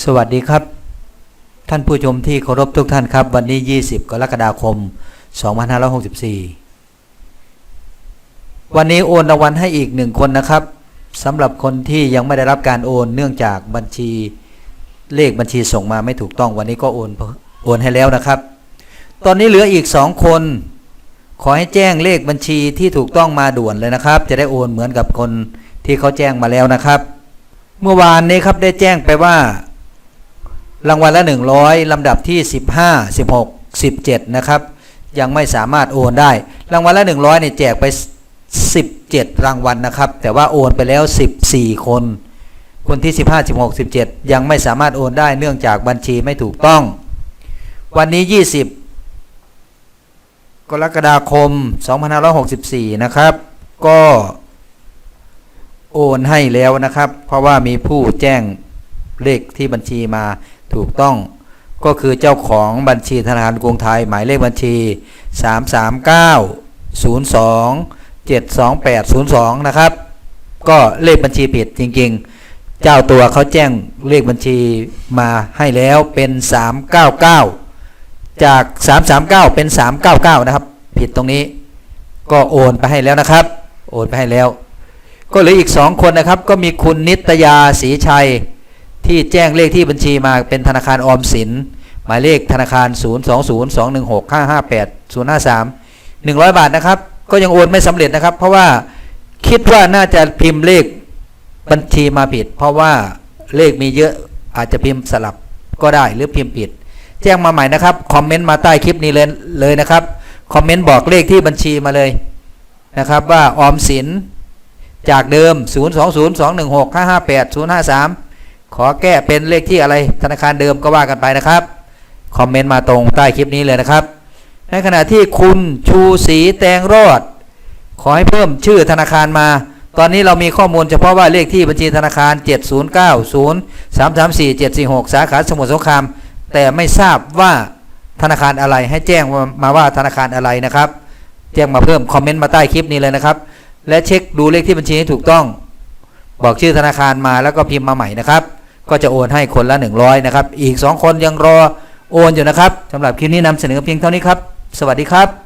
สวัสดีครับ ท่านผู้ชมที่เคารพทุกท่านครับ วันนี้ 20 กรกฎาคม 2564 วันนี้โอนรางวัลให้อีกหนึ่งคนนะครับสำหรับคนที่ยังไม่ได้รับการโอนเนื่องจากบัญชีเลขบัญชีส่งมาไม่ถูกต้องวันนี้ก็โอนโอนให้แล้วนะครับ ตอนนี้เหลืออีกสองคน ขอให้แจ้งเลขบัญชีที่ถูกต้องมาด่วนเลยนะครับ จะได้โอนเหมือนกับคนที่เขาแจ้งมาแล้วนะครับ เมื่อวานนี้ครับได้แจ้งไปว่า รางวัลละ 100 ลำดับที่ 15 16 17 นะครับ ยังไม่สามารถโอนได้ รางวัลละ 100เนี่ยแจกไป 17 รางวัลนะครับ แต่ว่าโอนไปแล้ว 14 คน คนที่ 15 16 17 ยังไม่สามารถโอนได้เนื่องจากบัญชีไม่ถูกต้อง วันนี้ 20 กรกฎาคม 2564 นะครับ ก็โอนให้แล้วนะครับ เพราะว่ามีผู้แจ้งเลขที่บัญชีมา ถูกต้อง ก็คือเจ้าของบัญชีธนาคารกรุงไทยหมายเลขบัญชี 339 02 72802นะครับ ก็เลขบัญชีผิดจริงๆ เจ้าตัวเขาแจ้งเลขบัญชีมาให้แล้วเป็น 399 จาก 339 เป็น 399 นะครับ ผิดตรงนี้ ก็โอนไปให้แล้วนะครับ โอนไปให้แล้ว ก็เหลืออีก 2 คนนะครับ ก็มีคุณนิตยาศรีชัย ที่แจ้งเลขที่บัญชีมาเป็นธนาคารออมสิน หมายเลขธนาคาร 0 2 0 2 1 6 5 5 8 0 5 3 100 บาทนะครับ ก็ยังโอนไม่สำเร็จนะครับ เพราะว่าคิดว่าน่าจะพิมพ์เลขบัญชีมาผิด เพราะว่าเลขมีเยอะอาจจะพิมพ์สลับก็ได้หรือพิมพ์ผิด แจ้งมาใหม่นะครับคอมเมนต์มาใต้คลิปนี้เลยเลยนะครับคอมเมนต์บอกเลขที่บัญชีมาเลยนะครับว่าออมสินจากเดิม 0 2 ขอแก้เป็นเลขที่อะไรธนาคารเดิมก็ว่ากันไปนะครับ คอมเมนต์มาตรงใต้คลิปนี้เลยนะครับ ในขณะที่คุณชูศรีแตงรอด ขอให้เพิ่มชื่อธนาคารมา ตอนนี้เรามีข้อมูลเฉพาะว่าเลขที่บัญชีธนาคาร 7090 334 746สาขาสมุทรสงคราม แต่ไม่ทราบว่าธนาคารอะไรให้แจ้งมาว่าธนาคารอะไรนะครับ แจ้งมาเพิ่มคอมเมนต์มาใต้คลิปนี้เลยนะครับ และเช็คดูเลขที่บัญชีให้ถูกต้อง บอกชื่อธนาคารมาแล้วก็พิมพ์มาใหม่นะครับ ก็จะโอนให้คนละ 100นะครับ อีก 2 คนยังรอโอนอยู่นะครับสำหรับคลิปนี้นำเสนอเพียงเท่านี้ครับ สวัสดีครับ